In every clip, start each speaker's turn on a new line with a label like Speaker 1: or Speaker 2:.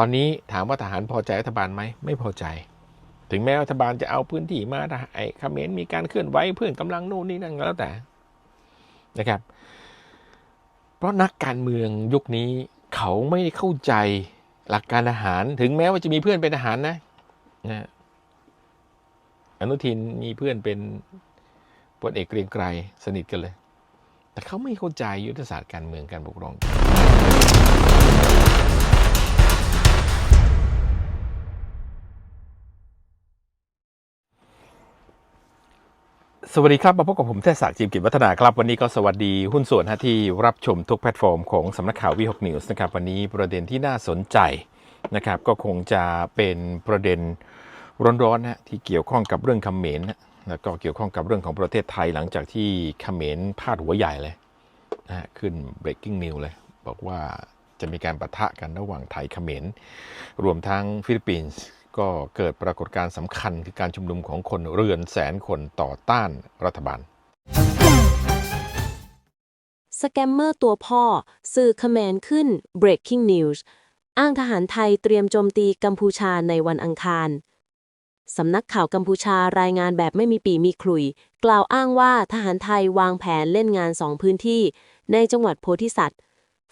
Speaker 1: ตอนนี้ถามว่าทหารพอใจรัฐบาลไหมไม่พอใจ ถึงแม้รัฐบาลจะเอาพื้นที่มาไอ้เขมรมีการเคลื่อนไหวเพื่อนกำลังนู่นนี่นั่นก็แล้วแต่นะครับ เพราะนักการเมืองยุคนี้เขาไม่เข้าใจหลักการทหาร ถึงแม้ว่าจะมีเพื่อนเป็นทหารนะนะอนุทินมีเพื่อนเป็นพลเอกเกรียงไกรสนิทกันเลย แต่เขาไม่เข้าใจยุทธศาสตร์การเมืองการปกครอง สวัสดีครับ มาพบกับผมเทศศักดิ์จิมกิจวัฒนาครับ วันนี้ก็สวัสดีหุ้นส่วนที่รับชมทุกแพลตฟอร์มของสำนักข่าววีหกนิวส์นะครับ วันนี้ประเด็นที่น่าสนใจนะครับ ก็คงจะเป็นประเด็นร้อนๆนะที่เกี่ยวข้องกับเรื่องเขมรนะแล้วก็เกี่ยวข้องกับเรื่องของประเทศไทยหลังจากที่เขมรพาดหัวใหญ่เลยนะขึ้น breaking news เลย บอกว่าจะมีการประทะกันระหว่างไทยเขมรรวมทั้งฟิลิปปินส์ ก็เกิดปรากฏการณ์สำคัญคือการชุมนุมของคนเรือนแสนคนต่อต้านรัฐบาล
Speaker 2: สแกมเมอร์ตัวพ่อ สื่อคแมนขึ้น breaking news อ้างทหารไทยเตรียมโจมตีกัมพูชาในวันอังคารสำนักข่าวกัมพูชารายงานแบบไม่มีปีมีขลุย กล่าวอ้างว่าทหารไทยวางแผนเล่นงานสองพื้นที่ ในจังหวัดโพธิสัตว์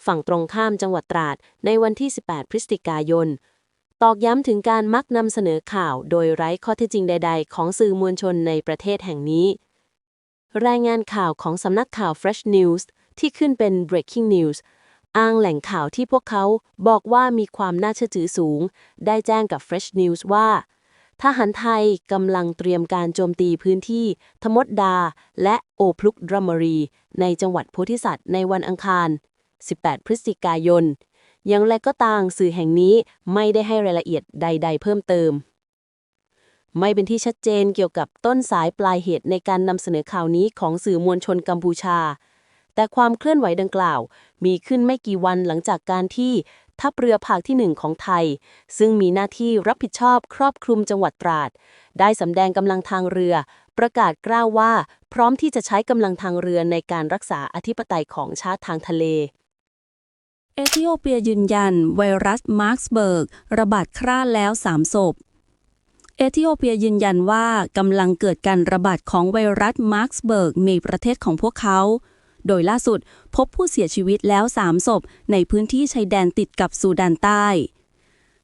Speaker 2: ฝั่งตรงข้ามจังหวัดตราดในวันที่ 18 พฤศจิกายน ตอกย้ำถึงการมักนำเสนอข่าวโดยไร้ข้อเท็จจริงใด ๆ ของสื่อมวลชนในประเทศแห่งนี้ รายงานข่าวของสำนักข่าว Fresh News ที่ขึ้นเป็น breaking news อ้างแหล่งข่าวที่พวกเขาบอกว่ามีความน่าเชื่อถือสูง ได้แจ้งกับ Fresh News ว่า ทหารไทยกำลังเตรียมการโจมตีพื้นที่ทมดดา และโอพลุกดรัมมรี ในจังหวัดโพธิสัตว์ในวันอังคาร 18 พฤศจิกายน อย่างไรก็ตามสื่อแห่งนี้ไม่ได้ให้รายละเอียดใด ๆ เพิ่มเติม ไม่เป็นที่ชัดเจนเกี่ยวกับต้นสายปลายเหตุในการนำเสนอข่าวนี้ของสื่อมวลชนกัมพูชา แต่ความเคลื่อนไหวดังกล่าว มีขึ้นไม่กี่วันหลังจากการที่ทัพเรือภาคที่หนึ่งของไทย ซึ่งมีหน้าที่รับผิดชอบครอบคลุมจังหวัดตราด ได้สำแดงกำลังทางเรือ ประกาศกล้าวว่า พร้อมที่จะใช้กำลังทางเรือในการรักษาอธิปไตยของชาติทางทะเล เอธิโอเปียยืนยัน ไวรัสมาร์กสเบิร์กระบาดคร่าแล้ว 3 ศพ เอธิโอเปียยืนยันว่ากำลังเกิดการระบาดของไวรัสมาร์กสเบิร์กในประเทศของพวกเขา โดยล่าสุดพบผู้เสียชีวิตแล้ว 3 ศพ ในพื้นที่ชายแดนติดกับซูดานใต้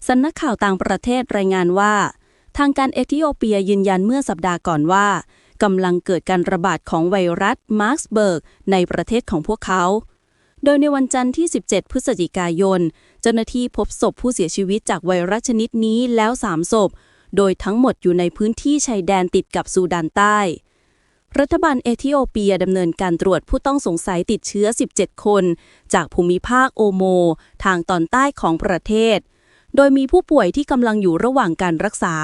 Speaker 2: สำนักข่าวต่างประเทศรายงานว่า ทางการเอธิโอเปียยืนยันเมื่อสัปดาห์ก่อนว่ากำลังเกิดการระบาดของไวรัสมาร์กสเบิร์กในประเทศของพวกเขา โดยในวันจันทร์ที่ 17 พฤศจิกายน เจ้าหน้าที่พบศพผู้เสียชีวิตจากไวรัสชนิดนี้แล้ว 3 ศพ โดยทั้งหมดอยู่ในพื้นที่ชายแดนติดกับซูดานใต้ รัฐบาลเอธิโอเปียดำเนินการตรวจผู้ต้องสงสัยติดเชื้อ 17 คน จากภูมิภาคโอโม ทางตอนใต้ของประเทศ โดยมีผู้ป่วยที่กำลังอยู่ระหว่างการรักษา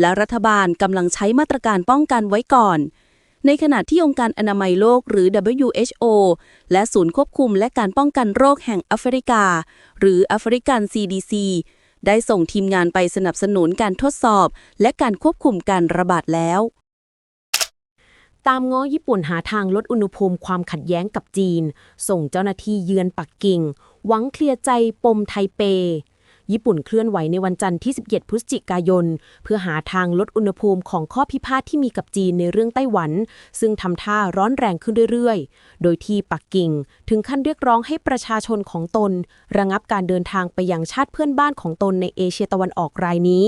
Speaker 2: และรัฐบาลกำลังใช้มาตรการป้องกันไว้ก่อน ในขณะที่องค์การอนามัยโลกหรือ WHO และศูนย์ควบคุมและการป้องกันโรคแห่งแอฟริกา หรือแอฟริกัน CDC ได้ส่งทีมงานไปสนับสนุนการทดสอบ และการควบคุมการระบาดแล้ว ตามง้อญี่ปุ่นหาทางลดอุณหภูมิความขัดแย้งกับจีน ส่งเจ้าหน้าที่เยือนปักกิ่ง หวังเคลียร์ใจปมไทเป ญี่ปุ่นเคลื่อนไหวในวันจันทร์ที่ 17 พฤศจิกายน เพื่อหาทางลดอุณหภูมิของข้อพิพาทที่มีกับจีนในเรื่องไต้หวัน ซึ่งทำท่าร้อนแรงขึ้นเรื่อยๆ โดยที่ปักกิ่งถึงขั้นเรียกร้องให้ประชาชนของตน ระงับการเดินทางไปยังชาติเพื่อนบ้านของตนในเอเชียตะวันออกรายนี้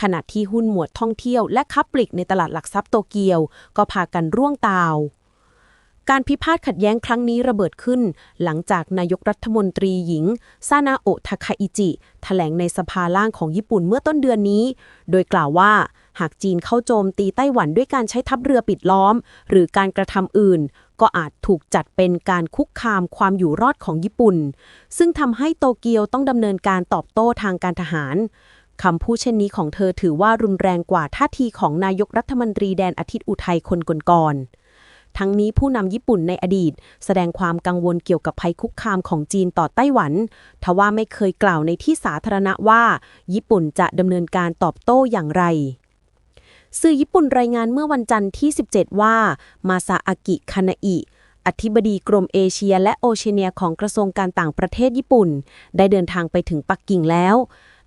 Speaker 2: ขณะที่หุ้นหมวดท่องเที่ยวและค้าปลีกในตลาดหลักทรัพย์โตเกียว ก็พากันร่วงตาว การพิพาทขัดแย้งครั้งนี้ระเบิดขึ้น หลังจากนายกรัฐมนตรีหญิง ซานาโอะทาคาอิจิแถลงในสภาล่างของญี่ปุ่นเมื่อต้นเดือนนี้ โดยกล่าวว่า หากจีนเข้าโจมตีไต้หวันด้วยการใช้ทัพเรือปิดล้อม หรือการกระทำอื่น ก็อาจถูกจัดเป็นการคุกคามความอยู่รอดของญี่ปุ่น ซึ่งทำให้โตเกียวต้องดำเนินการตอบโต้ทางการทหารคำพูดเช่นนี้ของเธอถือว่ารุนแรงกว่าท่าทีของนายกรัฐมนตรีแดนอาทิตย์อุทัยคนก่อนๆ ทั้งนี้ผู้นำญี่ปุ่นในอดีต แสดงความกังวลเกี่ยวกับภัยคุกคามของจีนต่อไต้หวัน ทว่าไม่เคยกล่าวในที่สาธารณะว่า ญี่ปุ่นจะดำเนินการตอบโต้อย่างไรสื่อญี่ปุ่นรายงานเมื่อวันจันทร์ที่ 17 ว่า มาซาอากิ คานาอิ อธิบดีกรมเอเชียและโอเชียเนียของกระทรวงการต่างประเทศญี่ปุ่น ได้เดินทางไปถึงปักกิ่งแล้ว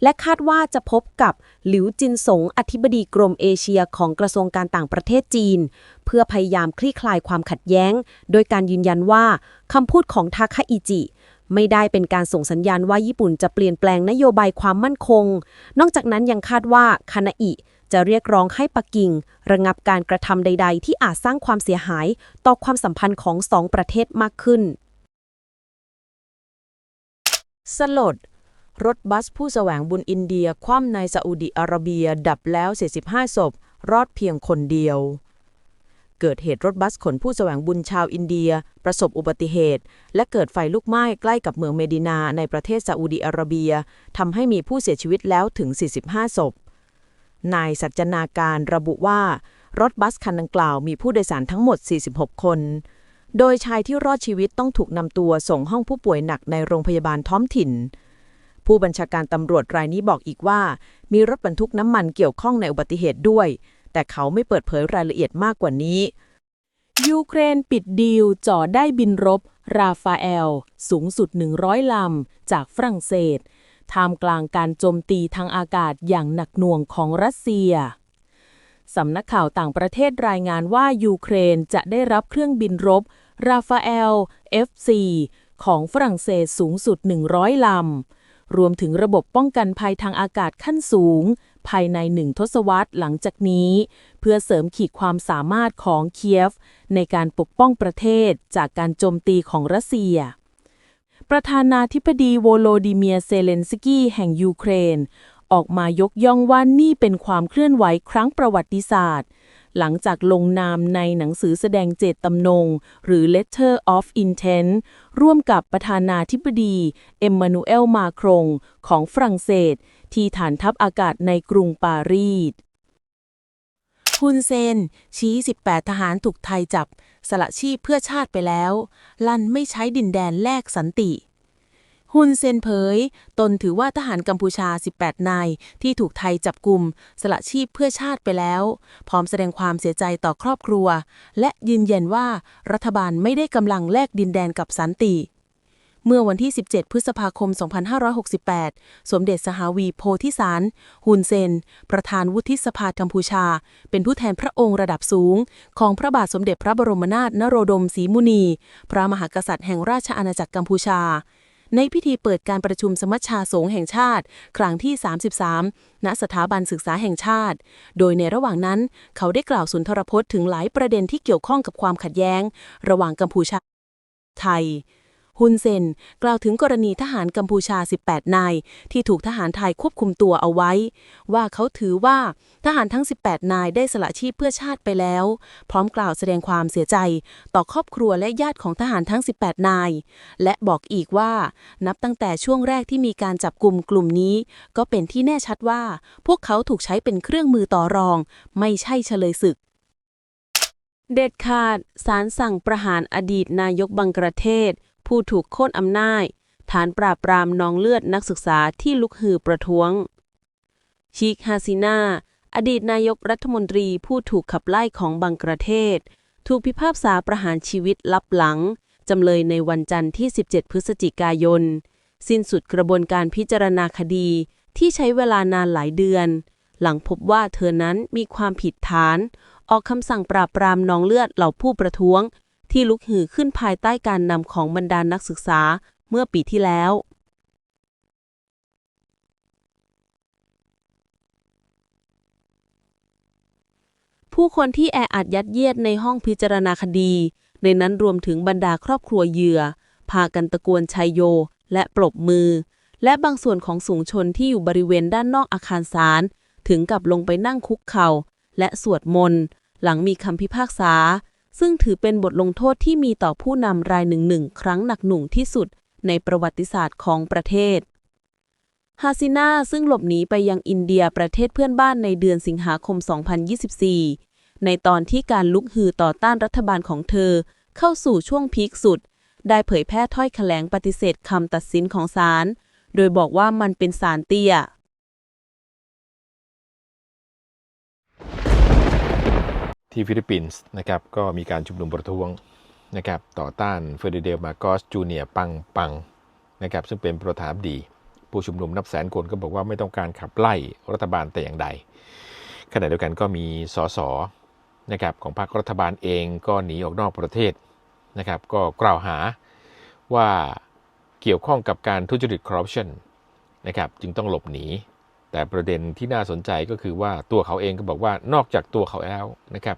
Speaker 3: และคาดว่าจะพบกับหลิวจินสงอธิบดีกรมเอเชียของกระทรวงการต่างประเทศจีน เพื่อพยายามคลี่คลายความขัดแย้ง โดยการยืนยันว่าคำพูดของทาคาอิจิไม่ได้เป็นการส่งสัญญาณว่าญี่ปุ่นจะเปลี่ยนแปลงนโยบายความมั่นคง นอกจากนั้นยังคาดว่าคานาอิ จะเรียกร้องให้ปักกิ่ง ระงับการกระทำใด ๆ ที่อาจสร้างความเสียหาย ต่อความสัมพันธ์ของสองประเทศมากขึ้น สลด รถบัสผู้แสวงบุญอินเดีย คว่ำในซาอุดิอาระเบีย ดับแล้ว 45 ศพ รอดเพียงคนเดียวเกิดเหตุรถบัสขนผู้แสวงบุญชาวอินเดีย ประสบอุบัติเหตุ และเกิดไฟลุกไหม้ใกล้กับเมืองเมดินาในประเทศซาอุดิอาระเบียทำให้มีผู้เสียชีวิตแล้วถึง 45 ศพ นายสัจนาการระบุว่า รถบัสคันดังกล่าวมีผู้โดยสารทั้งหมด 46 คน โดยชายที่รอดชีวิตต้องถูกนำตัวส่งห้องผู้ป่วยหนักในโรงพยาบาลท้องถิ่น ผู้บัญชาการตำรวจรายนี้บอกอีกว่า มีรถบรรทุกน้ำมันเกี่ยวข้องในอุบัติเหตุด้วย แต่เขาไม่เปิดเผยรายละเอียดมากกว่านี้ ยูเครนปิดดีลจ่อได้บินรบ ราฟาเอล สูงสุด 100 ลำ จากฝรั่งเศส ท่ามกลางการโจมตีทางอากาศอย่างหนักหน่วงของรัสเซียสำนักข่าวต่างประเทศรายงานว่ายูเครนจะได้รับเครื่องบินรบราฟาเอล F4 ของฝรั่งเศสสูงสุด 100 ลำ รวมถึงระบบป้องกันภัยทางอากาศขั้นสูง ภายในหนึ่งทศวรรษหลังจากนี้ เพื่อเสริมขีดความสามารถของเคียฟ ในการปกป้องประเทศจากการโจมตีของรัสเซีย ประธานาธิบดีโวโลดิเมียเซเลนสกี้แห่งยูเครน ออกมายกย่องว่านี่เป็นความเคลื่อนไหวครั้งประวัติศาสตร์ หลังจากลงนามในหนังสือแสดงเจตจำนง หรือ Letter of Intent ร่วมกับประธานาธิบดีเอ็มมานูเอลมาครงของฝรั่งเศส ที่ฐานทัพอากาศในกรุงปารีส ฮุนเซน ชี้ 18 ทหารถูกไทยจับ สละชีพเพื่อชาติไปแล้ว ลั่นไม่ใช้ดินแดนแลกสันติฮุนเซนเผย ตนถือว่าทหารกัมพูชา 18 นาย ที่ถูกไทยจับกลุ่ม สละชีพเพื่อชาติไปแล้ว พร้อมแสดงความเสียใจต่อครอบครัว และยืนยันว่ารัฐบาลไม่ได้กำลังแลกดินแดนกับสันติ เมื่อวันที่ 17 พฤษภาคม 2568 สมเด็จสหวีโพธิสาร ฮุนเซน ประธานวุฒิสภากัมพูชา เป็นผู้แทนพระองค์ระดับสูง ของพระบาทสมเด็จพระบรมนาถนโรดมศรีมุนี พระมหากษัตริย์แห่งราชอาณาจักรกัมพูชาในพิธีเปิดการประชุมสมัชชาสงฆ์แห่งชาติ ครั้งที่ 33 ณ สถาบันศึกษาแห่งชาติ โดยในระหว่างนั้น เขาได้กล่าวสุนทรพจน์ถึงหลายประเด็นที่เกี่ยวข้องกับความขัดแย้ง ระหว่างกัมพูชา ไทย ฮุนเซนกล่าวถึงกรณีทหารกัมพูชา 18 นาย ที่ถูกทหารไทยควบคุมตัวเอาไว้ ว่าเขาถือว่าทหารทั้ง 18 นายได้สละชีพเพื่อชาติไปแล้ว พร้อมกล่าวแสดงความเสียใจ ต่อครอบครัวและญาติของทหารทั้ง 18 นาย และบอกอีกว่า นับตั้งแต่ช่วงแรกที่มีการจับกลุ่มกลุ่มนี้ ก็เป็นที่แน่ชัดว่า พวกเขาถูกใช้เป็นเครื่องมือต่อรอง ไม่ใช่เฉลยศึกเด็ดขาดศาลสั่งประหารอดีตนายกบังกลาเทศ ผู้ถูกโค่นอำนาจ ฐานปราบปรามนองเลือดนักศึกษาที่ลุกฮือประท้วง ชิคฮาซินาอดีตนายกรัฐมนตรีผู้ถูกขับไล่ของบังกลาเทศ ถูกพิพากษาประหารชีวิตลับหลัง จำเลยในวันจันทร์ที่ 17 พฤศจิกายน สิ้นสุดกระบวนการพิจารณาคดีที่ใช้เวลานานหลายเดือน หลังพบว่าเธอนั้นมีความผิดฐาน ออกคำสั่งปราบปรามนองเลือดเหล่าผู้ประท้วง ที่ลุกฮือขึ้นภายใต้การนำของบรรดานักศึกษาเมื่อปีที่แล้ว ผู้คนที่แออัดยัดเยียดในห้องพิจารณาคดี ในนั้นรวมถึงบรรดาครอบครัวเหยื่อ พากันตะโกนชัยโย และปรบมือ และบางส่วนของสูงชนที่อยู่บริเวณด้านนอกอาคารศาลถึงกับลงไปนั่งคุกเข่าและสวดมนต์ หลังมีคำพิพากษา ซึ่งถือเป็นบทลงโทษที่มีต่อผู้นำรายหนึ่งหนึ่งครั้งหนักหน่วงที่สุดในประวัติศาสตร์ของประเทศ ฮาซินาซึ่งหลบหนีไปยังอินเดียประเทศเพื่อนบ้านในเดือนสิงหาคม 2024 ในตอนที่การลุกฮือต่อต้านรัฐบาลของเธอ เข้าสู่ช่วงพีคสุด ได้เผยแพร่ถ้อยแถลงปฏิเสธคำตัดสินของศาล โดยบอกว่ามันเป็นศาลเตี้ย
Speaker 1: ที่ฟิลิปปินส์นะครับก็มีการชุมนุมประท้วงนะครับต่อต้านเฟอร์ดิเดลมาโกสจูเนียปังปังนะครับซึ่งเป็นประธานดี ผู้ชุมนุมนับแสนคนก็บอกว่าไม่ต้องการขับไล่รัฐบาลแต่อย่างใดขณะเดียวกันก็มีสสนะครับของพรรครัฐบาลเองก็หนีออกนอกประเทศนะครับก็กล่าวหาว่าเกี่ยวข้องกับการทุจริตคอร์รัปชันนะครับจึงต้องหลบหนี แต่ประเด็นที่น่าสนใจก็คือว่าตัวเขาเองก็บอกว่านอกจากตัวเขาแล้วนะครับ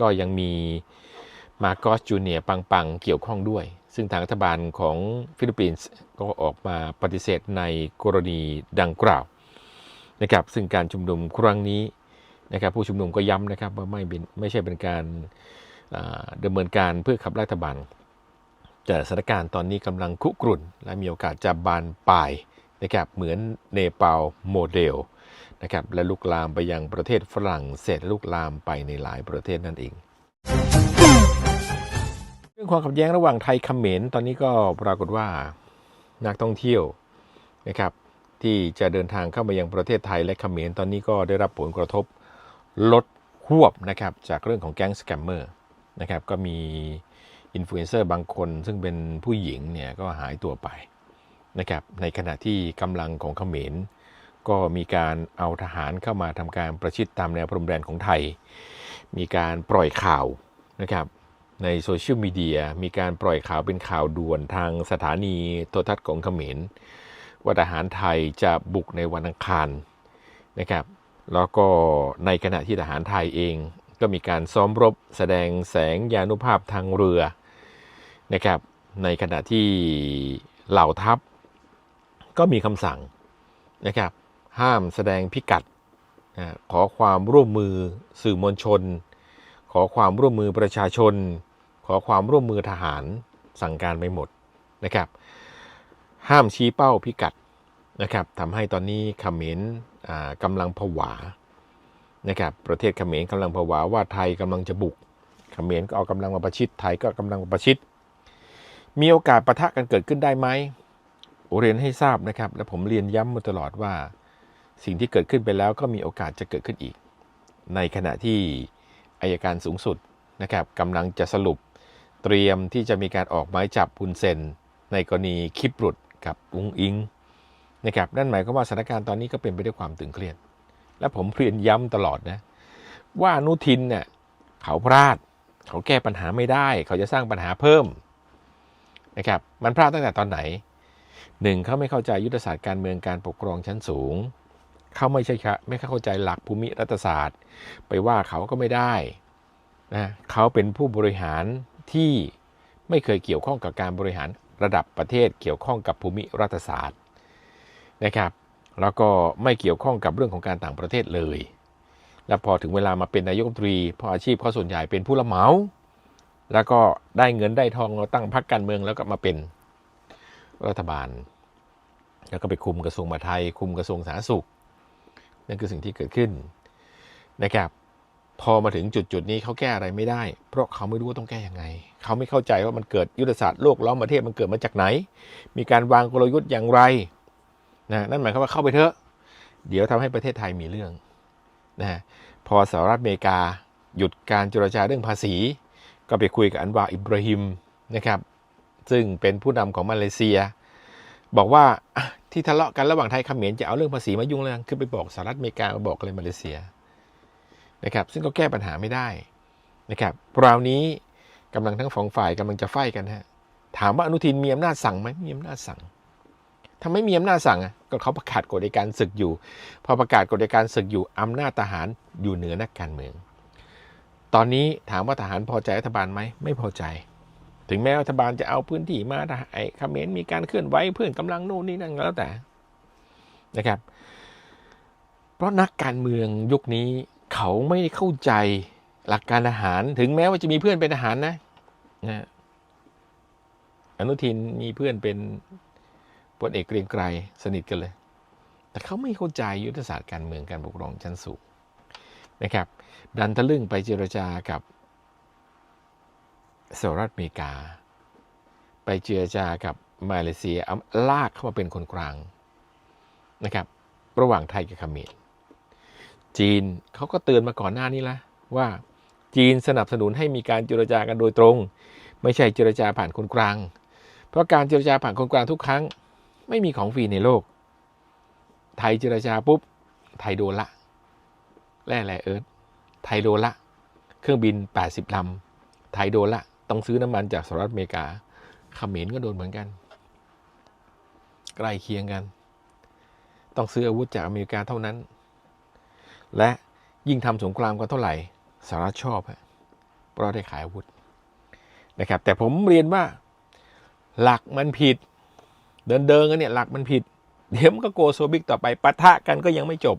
Speaker 1: ก็ยังมีมาโกสจูเนียปังปังเกี่ยวข้องด้วย ซึ่งทางรัฐบาลของฟิลิปปินส์ก็ออกมาปฏิเสธในกรณีดังกล่าวนะครับซึ่งการชุมนุมครั้งนี้นะครับผู้ชุมนุมก็ย้ำนะครับว่าไม่เป็นไม่ใช่เป็นการดำเนินการเพื่อขับไล่รัฐบาลแต่สถานการณ์ตอนนี้กำลังคุกรุ่น และมีโอกาสจะบานปลาย นะครับเหมือนเนปาลโมเดลนะครับและลุกลามไปยังประเทศฝรั่งเศสและลุกลามไปในหลายประเทศนั่นเอง เรื่องความขัดแย้งระหว่างไทยเขมรตอนนี้ก็ปรากฏว่านักท่องเที่ยวนะครับที่จะเดินทางเข้ามายังประเทศไทยและเขมรตอนนี้ก็ได้รับผลกระทบลดควบนะครับจากเรื่องของแก๊งสแกมเมอร์นะครับก็มีอินฟลูเอนเซอร์บางคนซึ่งเป็นผู้หญิงเนี่ยก็หายตัวไป นะครับในขณะที่กำลังของเขมร ก็มีการเอาทหารเข้ามาทำการประชิดตามแนวพรมแดนของไทย มีการปล่อยข่าวนะครับในโซเชียลมีเดียมีการปล่อยข่าวเป็นข่าวด่วนทางสถานีโทรทัศน์ของเขมร ว่าทหารไทยจะบุกในวันอังคารนะครับแล้วก็ในขณะที่ทหารไทยเองก็มีการซ้อมรบแสดงแสงยานุภาพทางเรือนะครับในขณะที่เหล่าทัพ ก็มีคำสั่งนะครับ ห้ามแสดงพิกัดนะขอความร่วมมือสื่อมวลชน ขอความร่วมมือประชาชน ขอความร่วมมือทหารสั่งการไปหมดนะครับ ห้ามชี้เป้าพิกัดนะครับทำให้ตอนนี้เขมรกำลังผวานะครับประเทศเขมรกำลังผวาว่าไทยกำลังจะบุกเขมรก็เอากำลังมาประชิดไทยก็กำลังมาประชิด มีโอกาสปะทะกันเกิดขึ้นได้ไหม เรียนให้ทราบนะครับ และผมเรียนย้ำมาตลอดว่า สิ่งที่เกิดขึ้นไปแล้วก็มีโอกาสจะเกิดขึ้นอีก ในขณะที่อายการสูงสุดนะครับกำลังจะสรุปเตรียมที่จะมีการออกหมายจับพุนเซน ในกรณีคลิปหลุดกับอุงอิงนะครับนั่นหมายความว่าสถานการณ์ตอนนี้ก็เป็นไปด้วยความตึงเครียด และผมเรียนย้ำตลอดนะว่านุทินเนี่ยเขาพลาด เขาแก้ปัญหาไม่ได้ เขาจะสร้างปัญหาเพิ่มนะครับมันพลาดตั้งแต่ตอนไหน หนึ่งเขาไม่เข้าใจยุทธศาสตร์การเมืองการปกครองชั้นสูง เขาไม่ใช่ครับไม่เข้าใจหลักภูมิรัฐศาสตร์ ไปว่าเขาก็ไม่ได้นะเขาเป็นผู้บริหารที่ไม่เคยเกี่ยวข้องกับการบริหารระดับประเทศเกี่ยวข้องกับภูมิรัฐศาสตร์นะครับ แล้วก็ไม่เกี่ยวข้องกับเรื่องของการต่างประเทศเลย แล้วพอถึงเวลามาเป็นนายกรัฐมนตรีเพราะอาชีพเขาส่วนใหญ่เป็นผู้รับเหมา แล้วก็ได้เงินได้ทองเราตั้งพรรคการเมืองแล้วก็มาเป็น รัฐบาล แล้วก็ไปคุมกระทรวงมหาดไทย คุมกระทรวงสาธารณสุข นั่นคือสิ่งที่เกิดขึ้นนะครับพอมาถึงจุดจุดๆนี้เขาแก้อะไรไม่ได้ เพราะเขาไม่รู้ว่าต้องแก้ยังไง เขาไม่เข้าใจว่ามันเกิดยุทธศาสตร์โลกล้อมประเทศมันเกิดมาจากไหน มีการวางกลยุทธ์อย่างไรนะนั่นหมายความว่าเข้าไปเถอะ เดี๋ยวทำให้ประเทศไทยมีเรื่องนะพอสหรัฐอเมริกา หยุดการเจรจาเรื่องภาษี ก็ไปคุยกับอันวาอิบราฮิมนะครับ ซึ่งเป็นผู้นำของมาเลเซีย บอกว่าที่ทะเลาะกันระหว่างไทยเขมรจะเอาเรื่องภาษีมายุ่งเรื่องคือไปบอกสหรัฐอเมริกามาบอกอะไรมาเลเซียนะครับซึ่งก็แก้ปัญหาไม่ได้นะครับคราวนี้กำลังทั้งสองฝ่ายกำลังจะไฟกันฮะถามว่าอนุทินมีอำนาจสั่งไหมมีอำนาจสั่งทำไมมีอำนาจสั่งอะก็เขาประกาศกฎในการศึกอยู่ พอประกาศกฎในการศึกอยู่อำนาจทหารอยู่เหนือนักการเมือง ตอนนี้ถามว่าทหารพอใจรัฐบาลไหมไม่พอใจ ถึงแม้รัฐบาลจะเอาพื้นที่มาทหารไอ้เขมรมีการเคลื่อนไหวเพื่อนกำลังโน่นนี่นั่นก็แล้วแต่นะครับ เพราะนักการเมืองยุคนี้เขาไม่เข้าใจหลักการทหาร ถึงแม้ว่าจะมีเพื่อนเป็นทหารนะนะอนุทินมีเพื่อนเป็นพลเอกเกรียงไกรสนิทกันเลย แต่เขาไม่เข้าใจยุทธศาสตร์การเมืองการปกครองชั้นสูงนะครับ ดันทะลึ่งไปเจรจากับ สหรัฐอเมริกา ไปเจรจากับมาเลเซียเอาลากเข้ามาเป็นคนกลางนะครับระหว่างไทยกับเขมรจีนเขาก็เตือนมาก่อนหน้านี้แล้วว่าจีนสนับสนุนให้มีการเจรจากันโดยตรง ไม่ใช่เจรจาผ่านคนกลาง เพราะการเจรจาผ่านคนกลางทุกครั้ง ไม่มีของฟรีในโลก ไทยเจรจาปุ๊บ ไทยโดนละแร่อะไรเอิร์ธไทยโดนละ เครื่องบิน 80ลำไทยโดนละ ต้องซื้อน้ำมันจากสหรัฐอเมริกาเขมรก็โดนเหมือนกัน ใกล้เคียงกัน ต้องซื้ออาวุธจากอเมริกาเท่านั้น และยิ่งทำสงครามกันเท่าไหร่สหรัฐชอบเพราะได้ขายอาวุธนะครับ แต่ผมเรียนว่าหลักมันผิด เดินเดินกันเนี่ยหลักมันผิดเดี๋ยวมันก็โกโซบิกต่อไปปะทะกันก็ยังไม่จบ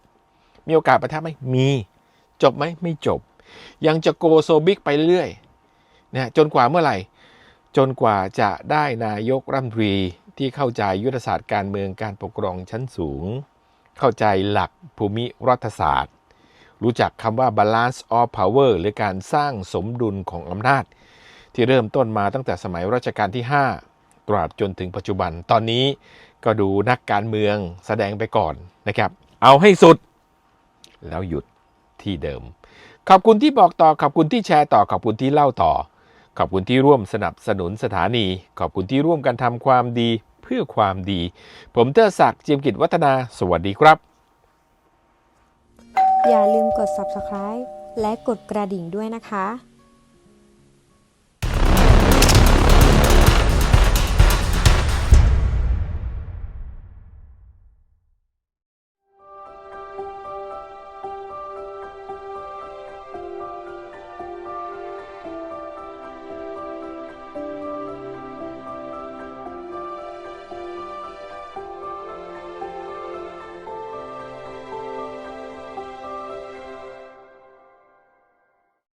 Speaker 1: มีโอกาสปะทะไหมมี จบไหมไม่จบ ยังจะโกโซบิกไปเรื่อย นะจนกว่าเมื่อไหร่ จนกว่าจะได้นายกรัฐมนตรีที่เข้าใจยุทธศาสตร์การเมืองการปกครองชั้นสูง เข้าใจหลักภูมิรัฐศาสตร์ รู้จักคำว่า balance of power หรือการสร้างสมดุลของอำนาจ ที่เริ่มต้นมาตั้งแต่สมัยรัชกาลที่ 5 ตราบจนถึงปัจจุบัน ตอนนี้ก็ดูนักการเมืองแสดงไปก่อนนะครับ เอาให้สุด แล้วหยุดที่เดิม ขอบคุณที่บอกต่อ ขอบคุณที่แชร์ต่อ ขอบคุณที่เล่าต่อ ขอบคุณที่ร่วมสนับสนุนสถานี ขอบคุณที่ร่วมกันทำความดีเพื่อความดี ผมเตอร์ศักดิ์เจียมกิจวัฒนา สวัสดีครับ
Speaker 4: อย่าลืมกด subscribe และกดกระดิ่งด้วยนะคะ